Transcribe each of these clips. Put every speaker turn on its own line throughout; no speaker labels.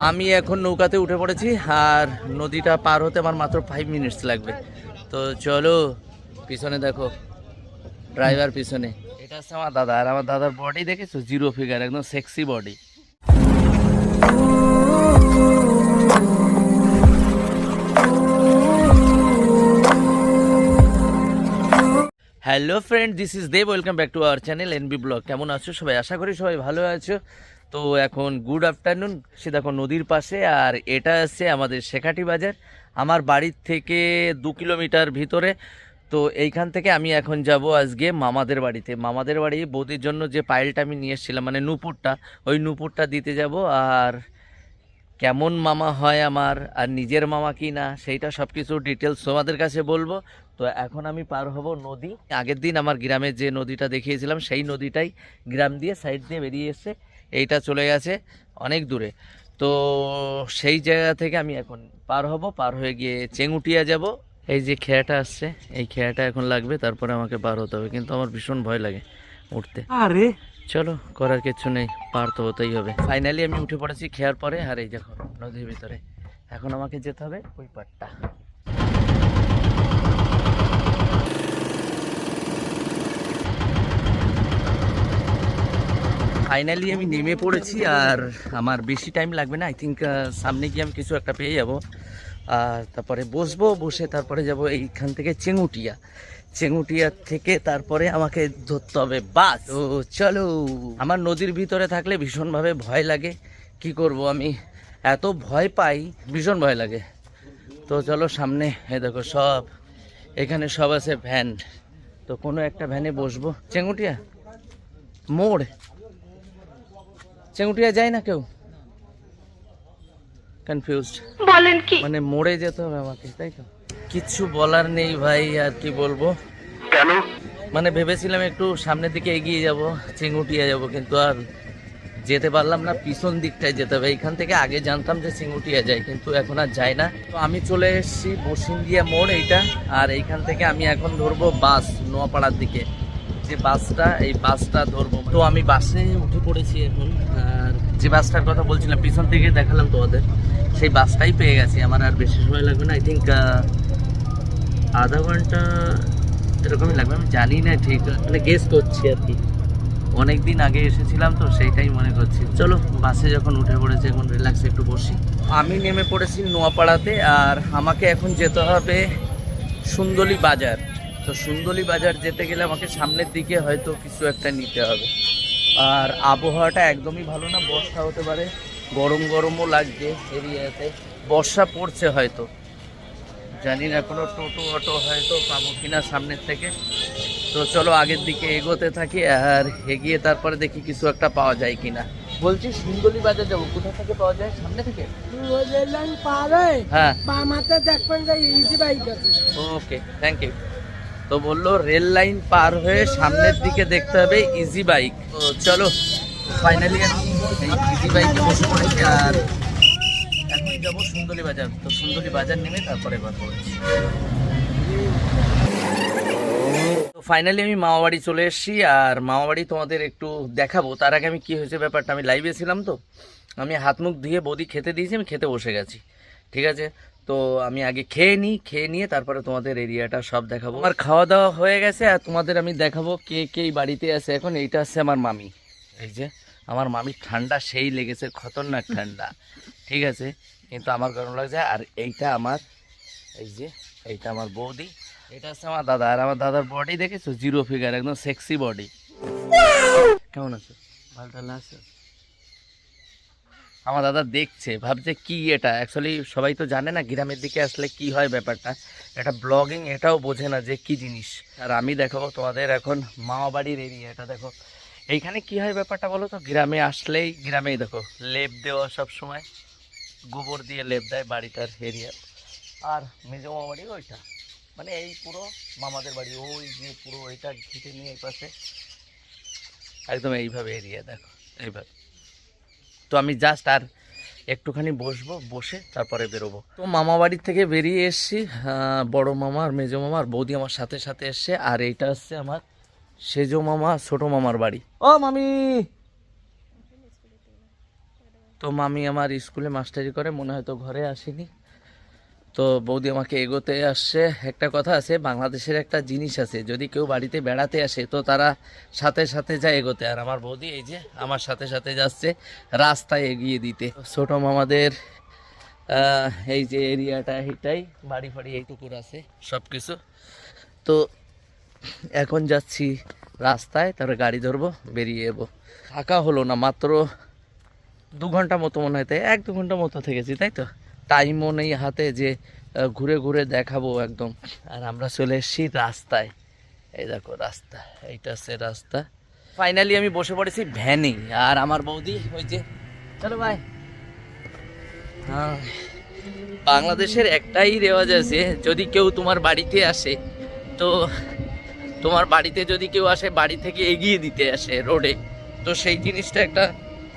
আমি এখন নৌকাতে উঠে পড়েছি আর নদীটা পার হতে আমার মাত্র ফাইভ মিনিটস লাগবে। তো চলো, পিছনে দেখো ড্রাইভার পিছনে। এটা হচ্ছে আমার দাদা, আর আমার দাদার বডি দেখেছ? জিরো ফিগার একদম sexy body hello friend this is Dev welcome back to our channel NB blog কেমন আছো সবাই? আশা করি সবাই ভালো আছো। তো এখন গুড আফটারনুন সে দেখো নদীর পাশে, আর এটা আছে আমাদের শেখাটি বাজার। আমার বাড়ির থেকে দু কিলোমিটার ভিতরে। তো এইখান থেকে আমি এখন যাব আজকে মামাদের বাড়িতে। মামাদের বাড়ি বৌদির জন্য যে পাইলটা আমি নিয়ে এসেছিলাম মানে নুপুরটা, ওই নুপুরটা দিতে যাব। আর কেমন মামা হয় আমার, আর নিজের মামা কি না, সেইটা সব কিছু ডিটেলস তোমাদের কাছে বলব। তো এখন আমি পার হব নদী। আগের দিন আমার গ্রামে যে নদীটা দেখিয়েছিলাম, সেই নদীটাই গ্রাম দিয়ে সাইড দিয়ে বেরিয়ে এসে এইটা চলে গেছে অনেক দূরে। তো সেই জায়গা থেকে আমি এখন পার হব পার হয়ে গিয়ে চেঙ্গুটিয়া যাব। এই যে খেয়াটা আসছে এই খেয়াটা এখন লাগবে তারপরে আমাকে পার হতে হবে। কিন্তু আমার ভীষণ ভয় লাগে উঠতে।
আরে!
চলো করার কিছু নেই পার তো হতেই হবে। ফাইনালি আমি উঠে পড়েছি খেয়ার পরে আর এই দেখো নদীর ভিতরে। এখন আমাকে যেতে হবে ওই পারটা ফাইনালি আমি নেমে পড়েছি আর আমার বেশি টাইম লাগবে না। আই থিঙ্ক সামনে গিয়ে আমি কিছু একটা পেয়ে যাব। আর তারপরে বসবো, বসে তারপরে যাব এইখান থেকে চেঙ্গুটিয়া। চেঙ্গুটিয়া থেকে তারপরে আমাকে ধরতে হবে বাস। ও চলো, আমার নদীর ভিতরে থাকলে ভীষণভাবে ভয় লাগে। কি করব আমি? এত ভয় পাই, ভীষণ ভয় লাগে। তো চলো সামনে এ দেখো সব। এখানে সব আছে ভ্যান। তো কোনো একটা ভ্যানে বসবো। চেঙ্গুটিয়া? মোড়? চেঙ্গুটিয়া যায় না কেউ? কনফিউজড
বলেন কি?
মানে মোড়ে যেতে হবে আমাকে তাই তো? কিচ্ছু বলার নেই ভাই আর কি বলব?
কেন?
মানে ভেবেছিলাম একটু সামনের দিকে এগিয়ে যাব চিঙ্গুটিয়া যাব কিন্তু আর যেতে পারলাম না পিছন দিকটায় যেতে হবে। এখান থেকে আগে জানতাম যে চিঙ্গুটিয়া যায় কিন্তু এখন আর যায় না। তো আমি চলে এসেছি বসিন্দিয়া মোড় এইটা আর এইখান থেকে আমি এখন ধরবো বাস নোয়াপাড়ার দিকে। যে বাসটা, এই বাসটা ধরবো তো আমি বাসে উঠে পড়েছি এখন, আর যে বাসটার কথা বলছিলাম, পিছন থেকে দেখালাম তোমাদের, সেই বাসটাই পেয়ে গেছি। আমার আর বেশি সময় লাগবে না। আই থিঙ্ক আধা ঘণ্টা এরকমই লাগবে। আমি জানি না ঠিক মানে গেস করছি আর কি। অনেক দিন আগে এসেছিলাম তো, সেইটাই মনে করছি। চলো, বাসে যখন উঠে পড়েছি, এখন রিল্যাক্স একটু বসি। আমি নেমে পড়েছি নোয়াপাড়াতে, আর আমাকে এখন যেতে হবে সুন্দরী বাজার। তো সুন্দলি বাজার যেতে গেলে আমাকে সামনের দিকে হয়তো কিছু একটা নিতে হবে। আর আবহাওয়াটা একদমই ভালো না বর্ষা হতে পারে গরম গরমও লাগছে এরিয়াতে বর্ষা পড়ছে হয়তো। জানি না কোনো টোটো অটো হয়তো পাবো কিনা সামনের থেকে। তো চলো আগের দিকে এগোতে থাকি আর এগিয়ে তারপরে দেখি কিছু একটা পাওয়া যায় কিনা। বলছি সুন্দরী বাজার যাব কোথা থেকে পাওয়া যায়? সামনে থেকে?
হ্যাঁ। দেখবেন
ওকে থ্যাংক ইউ তো বলল, রেল লাইন পার হয়ে সামনের দিকে দেখতে হবে ইজি বাইক তো চলো ফাইনালি এই ইজি বাইকে বসে পড়েছি আর এখন যাব সুন্দরী বাজার। তো সুন্দরী বাজার নেমে তারপরে কথা বলছি। তো ফাইনালি আমি মামাবাড়ি চলে এসেছি আর মামাবাড়ি তোমাদের একটু দেখাবো। তার আগে আমি কি হয়েছে ব্যাপারটা, আমি লাইভে ছিলাম তো। আমি হাত মুখ ধুয়ে বদি খেতে দিয়েছি, আমি খেতে বসে গেছি। ঠিক আছে? তো আমি আগে খেয়ে নিই খেয়ে নিয়ে তারপরে তোমাদের এরিয়াটা সব দেখাবো। আমার খাওয়া দাওয়া হয়ে গেছে আর তোমাদের আমি দেখাবো কে কে বাড়িতে আছে এখন। এইটা আছে আমার মামি। এই যে আমার মামির ঠান্ডা সেই লেগেছে খতরনাক ঠান্ডা। ঠিক আছে কিন্তু আমার গরম লাগছে আর এইটা আমার এই যে এইটা আমার বৌদি। এটা হচ্ছে আমার দাদা আর আমার দাদার বডি দেখেছ? জিরো ফিগার একদম সেক্সি বডি কেমন আছো? ভালো টালো আছো? আমার দাদা দেখছে, ভাবছে কি এটা? অ্যাকচুয়ালি সবাই তো জানে না গ্রামের দিকে আসলে কি হয় ব্যাপারটা। এটা ব্লগিং এটাও বোঝে না যে কি জিনিস। আর আমি দেখাবো তোমাদের এখন মামা বাড়ির এরিয়া এটা দেখো। এইখানে কি হয় ব্যাপারটা বলো তো? গ্রামে আসলেই, গ্রামেই দেখো, লেপ দেওয়া সব সময়। গোবর দিয়ে লেপ দেয় বাড়িটার এরিয়া আর মেজো মামা বাড়ি ওইটা। মানে এই পুরো মামাদের বাড়ি, ওই যে পুরো ওইটা ঘিটে নিয়ে এই পাশে। একদম এইভাবে এরিয়া দেখো, এইভাবে। তো আমি জাস্ট আর একটুখানি বসবো, বসে তারপরে বেরোবো। তো মামা বাড়ির থেকে বেরিয়ে এসছি বড় মামা আর মেজো মামা আর বৌদি আমার সাথে সাথে এসছে, আর এইটা হচ্ছে আমার সেজো মামা, ছোট মামার বাড়ি। ও, মামি! তো মামি আমার স্কুলে মাস্টারি করে, মনে হয়তো ঘরে আসেনি। তো বৌদি আমাকে এগোতে আসছে একটা কথা আছে, বাংলাদেশের একটা জিনিস আছে, যদি কেউ বাড়িতে বেড়াতে আসে, তো তারা সাথে সাথে যায় এগোতে। আর আমার বৌদি এই যে আমার সাথে সাথে যাচ্ছে রাস্তায় এগিয়ে দিতে। ছোট মামাদের এই যে এরিয়াটা, এটাই, বাড়ি ফাড়ি এইটুকুর আছে সব কিছু তো এখন যাচ্ছি রাস্তায়, তারপরে গাড়ি ধরবো, বেরিয়ে যাব থাকা হলো না, মাত্র দু ঘণ্টা মতো মনে হয় তাই, এক দু ঘণ্টা মতো থেকেছি, তাই তো? টাইমও নেই হাতে যে ঘুরে ঘুরে দেখাবো একদম। আর আমরা চলে এসেছি রাস্তায়। এই দেখো রাস্তা, এইটা সে রাস্তা। ফাইনালি আমি বসে পড়েছি ভ্যানে। আর আমার বৌদি, ওই যে, চলো ভাই। হ্যাঁ বাংলাদেশের একটাই রেওয়াজ আছে, যদি কেউ তোমার বাড়িতে আসে, তো তোমার বাড়িতে যদি কেউ আসে, বাড়ি থেকে এগিয়ে দিতে আসে রোডে, তো সেই জিনিসটা একটা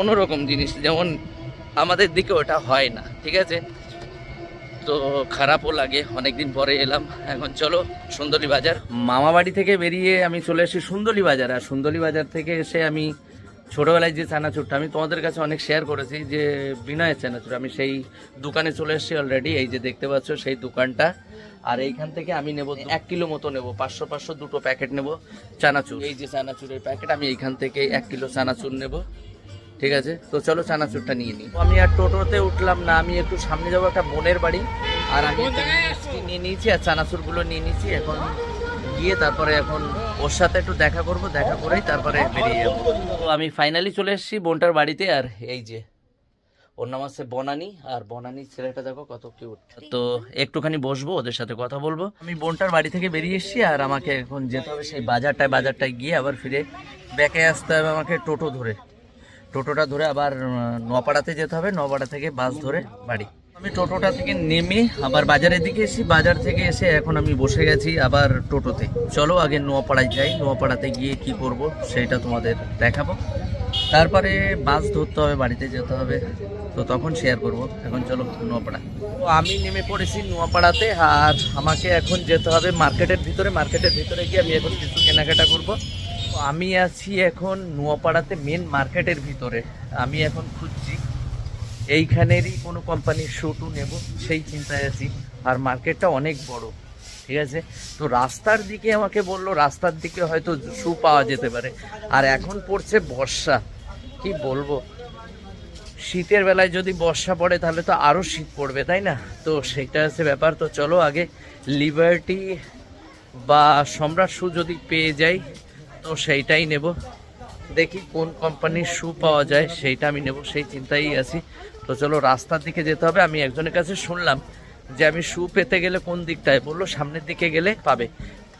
অন্যরকম জিনিস। যেমন আমাদের দিকে ওটা হয় না ঠিক আছে? তো খারাপও লাগে অনেকদিন পরে এলাম। এখন চলো সুন্দরী বাজার। মামা বাড়ি থেকে বেরিয়ে আমি চলে এসেছি সুন্দরী বাজার আর সুন্দরী বাজার থেকে এসে আমি ছোটোবেলায় যে চানাচুরটা আমি তোমাদের কাছে অনেক শেয়ার করেছি যে বিনয়ের চানাচুর। আমি সেই দোকানে চলে এসেছি অলরেডি এই যে দেখতে পাচ্ছ সেই দোকানটা। আর এইখান থেকে আমি নেব এক কিলো মতো নেব পাঁচশো পাঁচশো দুটো প্যাকেট নেব চানাচুর। এই যে চানাচুরের প্যাকেট আমি এইখান থেকে এক কিলো চানাচুর নেব। ঠিক আছে? তো চলো চানাচুরটা নিয়ে নিই। আমি আর টোটোতে উঠলাম না আমি একটু সামনে যাব একটা বোনের বাড়ি। আর আমি নিয়ে নিয়েছি আর চানাচুরগুলো নিয়ে নিয়েছি। এখন গিয়ে তারপরে এখন ওর সাথে একটু দেখা করব দেখা করেই তারপরে বেরিয়ে যাব। তো আমি ফাইনালি চলে এসেছি বোনটার বাড়িতে আর এই যে ওর নাম আছে বনানি আর বনানি ছেলেটা দেখো কত কিউট তো একটুখানি বসবো ওদের সাথে কথা বলব। আমি বোনটার বাড়ি থেকে বেরিয়ে এসেছি আর আমাকে এখন যেতে হবে সেই বাজারটায় বাজারটায় গিয়ে আবার ফিরে ব্যাকে আসতে হবে আমাকে টোটো ধরে। টোটোটা ধরে আবার আহ, নোয়াপাড়াতে যেতে হবে নপাড়া থেকে বাস ধরে বাড়ি। আমি টোটোটা থেকে নেমে আবার বাজারের দিকে এসেছি। বাজার থেকে এসে এখন আমি বসে গেছি আবার টোটোতে। চলো আগে নোয়াপাড়ায় যাই নোয়াপাড়াতে গিয়ে কি করব সেটা তোমাদের দেখাবো। তারপরে বাস ধরতে হবে বাড়িতে যেতে হবে। তো তখন শেয়ার করব। এখন চলো নোয়াপাড়া তো আমি নেমে পড়েছি নোয়াপাড়াতে আর আমাকে এখন যেতে হবে মার্কেটের ভিতরে। মার্কেটের ভিতরে গিয়ে আমি এখন কিছু কেনাকাটা করব। আমি আছি এখন নোয়াপাড়াতে মেন মার্কেটের ভিতরে। আমি এখন খুঁজছি। এইখানেরই কোনো কোম্পানির শু টু নেব, সেই চিন্তায় আছি। আর মার্কেটটা অনেক বড়, ঠিক আছে? তো রাস্তার দিকে আমাকে বলল, রাস্তার দিকে হয়তো শু পাওয়া যেতে পারে। আর এখন পড়ছে বর্ষা। কি বলব? শীতের বেলায় যদি বর্ষা পড়ে, তাহলে তো আরও শীত পড়বে, তাই না? তো সেইটা হচ্ছে ব্যাপার। তো চলো আগে লিবার্টি বা সম্রাট শু যদি পেয়ে যাই তো সেইটাই নেব। দেখি কোন কোম্পানির শু পাওয়া যায়, সেইটা আমি নেব, সেই চিন্তাই আছি। তো চলো, রাস্তার দিকে যেতে হবে। আমি একজনের কাছে শুনলাম যে আমি শু পেতে গেলে কোন দিকটায়? বলল, সামনের দিকে গেলে পাবে।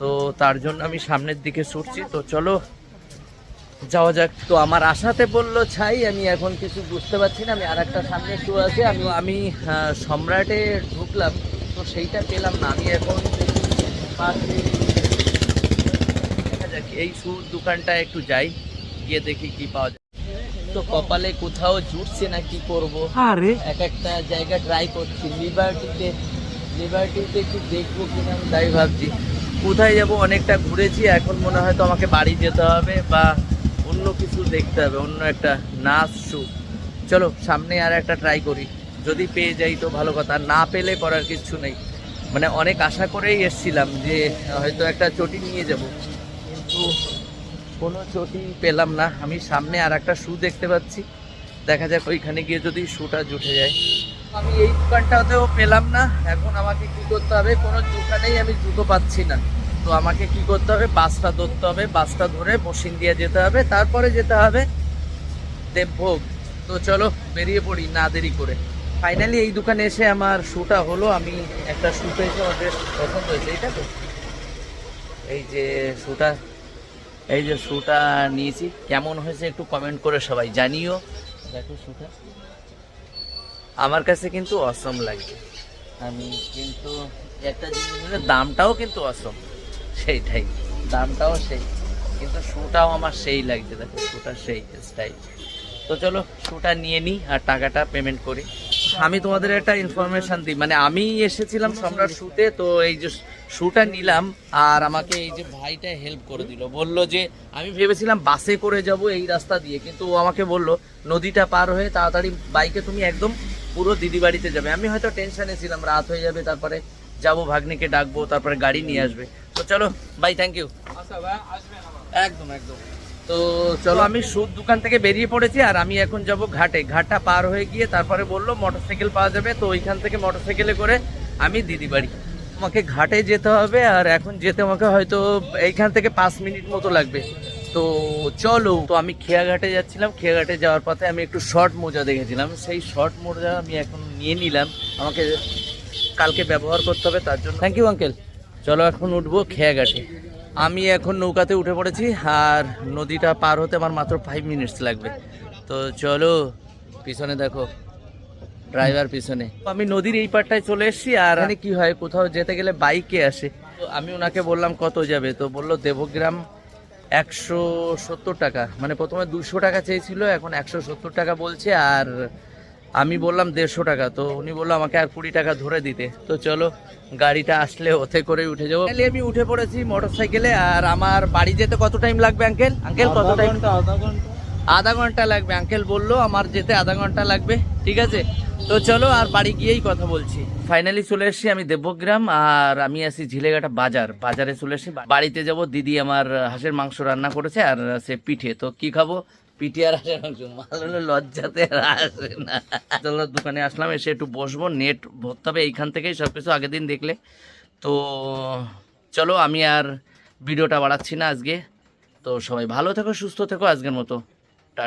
তো তার জন্য আমি সামনের দিকে ছুটছি। তো চলো, যাওয়া যাক। তো আমার আশাতে বলল, ছাই, আমি এখন কিছু বুঝতে পারছি না। আমি আর একটা সামনে শু আছে। আমি আমি সম্রাটে ঢুকলাম। তো সেইটা পেলাম না। আমি এখন এই শুর দোকানটা একটু যাই গিয়ে দেখি কি পাওয়া যায়। তো কপালে কোথাও জুটছে না কি করব?
আরে।
এক একটা জায়গা ট্রাই করছি। লিবার্টিতে লিবার্টিতে একটু দেখব কিনা আমি তাই ভাবছি। কোথায় যাব? অনেকটা ঘুরেছি এখন মনে হয় তো আমাকে বাড়ি যেতে হবে বা অন্য কিছু দেখতে হবে অন্য একটা নাচ শু চলো সামনে আর একটা ট্রাই করি। যদি পেয়ে যাই তো ভালো কথা না পেলে করার কিছু নেই। মানে অনেক আশা করেই এসছিলাম যে হয়তো একটা চটি নিয়ে যাব। কিন্তু কোনো চটি পেলাম না। আমি সামনে আর একটা শু দেখতে পাচ্ছি। দেখা যাক ওইখানে গিয়ে যদি শুটা জুটে যায়। আমি এই দোকানটাতেও পেলাম না। এখন আমাকে কি করতে হবে? কোনো দোকানেই আমি জুতো পাচ্ছি না। তো আমাকে কি করতে হবে? বাসটা ধরতে হবে। বাসটা ধরে মশিন দিয়ে যেতে হবে। তারপরে যেতে হবে দেবভোগ। তো চলো, বেরিয়ে পড়ি না দেরি করে। ফাইনালি এই দোকানে এসে আমার শুটা হলো। আমি একটা শু পেয়েছি, আমার বেশ পছন্দ হয়েছে। এইটা তো? এই যে শুটা এই যে শুটা নিয়েছি কেমন হয়েছে একটু কমেন্ট করে সবাই জানিও। দেখো শুটা আমার কাছে কিন্তু অসম লাগছে আমি কিন্তু একটা জিনিস দামটাও কিন্তু অসম সেইটাই। দামটাও সেই। কিন্তু শুটাও আমার সেই লাগছে দেখো শুটা সেই স্টাইল তো চলো শুটা নিয়ে নিই আর টাকাটা পেমেন্ট করি। আমি তোমাদের একটা ইনফরমেশন দিই মানে আমি এসেছিলাম সম্রাট শুতে তো এই যে শুটা নিলাম আর আমাকে এই যে ভাইটা হেল্প করে দিল। বলল যে আমি ভেবেছিলাম বাসে করে যাব এই রাস্তা দিয়ে কিন্তু ও আমাকে বলল নদীটা পার হয়ে তাড়াতাড়ি বাইকে তুমি একদম পুরো দিদি বাড়িতে যাবে। আমি হয়তো টেনশনে ছিলাম রাত হয়ে যাবে তারপরে যাব ভাগ্নিকে ডাকবো তারপরে গাড়ি নিয়ে আসবে। তো চলো ভাই থ্যাংক ইউ একদম একদম। তো চলো আমি সুদ দোকান থেকে বেরিয়ে পড়েছি আর আমি এখন যাব ঘাটে। ঘাটটা পার হয়ে গিয়ে তারপরে বলল মোটরসাইকেল পাওয়া যাবে। তো ওইখান থেকে মোটরসাইকেলে করে আমি দিদি বাড়ি আমাকে ঘাটে যেতে হবে আর এখন যেতে আমাকে হয়তো এইখান থেকে পাঁচ মিনিট মতো লাগবে। তো চলো, তো আমি খেয়াঘাটে যাচ্ছিলাম। খেয়াঘাটে যাওয়ার পথে আমি একটু শর্ট মোজা দেখেছিলাম। সেই শর্ট মোজা আমি এখন নিয়ে নিলাম। আমাকে কালকে ব্যবহার করতে হবে, তার জন্য। থ্যাংক ইউ আঙ্কেল চলো, এখন উঠবো খেয়াঘাটে। আমি এখন নৌকাতে উঠে পড়েছি আর নদীটা পার হতে আমার মাত্র ফাইভ মিনিটস লাগবে। তো চলো, পিছনে দেখো। ড্রাইভার পিছনে। আমি নদীর এই পারটায় চলে এসেছি আর এখানে কি হয়? কোথাও যেতে গেলে বাইকে আসে। তো আমি ওনাকে বললাম কত যাবে? তো বলল দেবগ্রাম একশো সত্তর টাকা। মানে প্রথমে দুশো টাকা চেয়েছিল এখন একশো সত্তর টাকা বলছে আর আমি বললাম দেড়শো টাকা। তো উনি বলল আমাকে আর কুড়ি টাকা ধরে দিতে। তো চলো গাড়িটা আসলে ওতে করে উঠে যাব। আমি উঠে পড়েছি মোটর সাইকেলে আর আমার বাড়ি যেতে কত টাইম লাগবে আঙ্কেল আঙ্কেল কত টাইম আধা ঘণ্টা লাগবে। আঙ্কেল বলল, আমার যেতে আধা ঘণ্টা লাগবে। ঠিক আছে? তো চলো, আর বাড়ি গিয়েই কথা বলছি। ফাইনালি চলে এসেছি আমি দেবগ্রাম, আর আমি আসি ঝিলেঘাটা বাজার। বাজারে চলে এসেছি। বাড়িতে যাব, দিদি আমার হাঁসের মাংস রান্না করেছে, আর সে পিঠে। তো কি খাব? পিঠে আর হাঁসের মাংস। মাল লজ্জাতে আর আসে না। চলো, দোকানে আসলাম, এসে একটু বসবো নেট ভরতে হবে, এইখান থেকেই সব কিছু আগের দিন দেখলে। তো চলো, আমি আর ভিডিওটা বাড়াচ্ছি না আজকে। তো সবাই ভালো থেকো, সুস্থ থেকো আজকের মতো। টাটা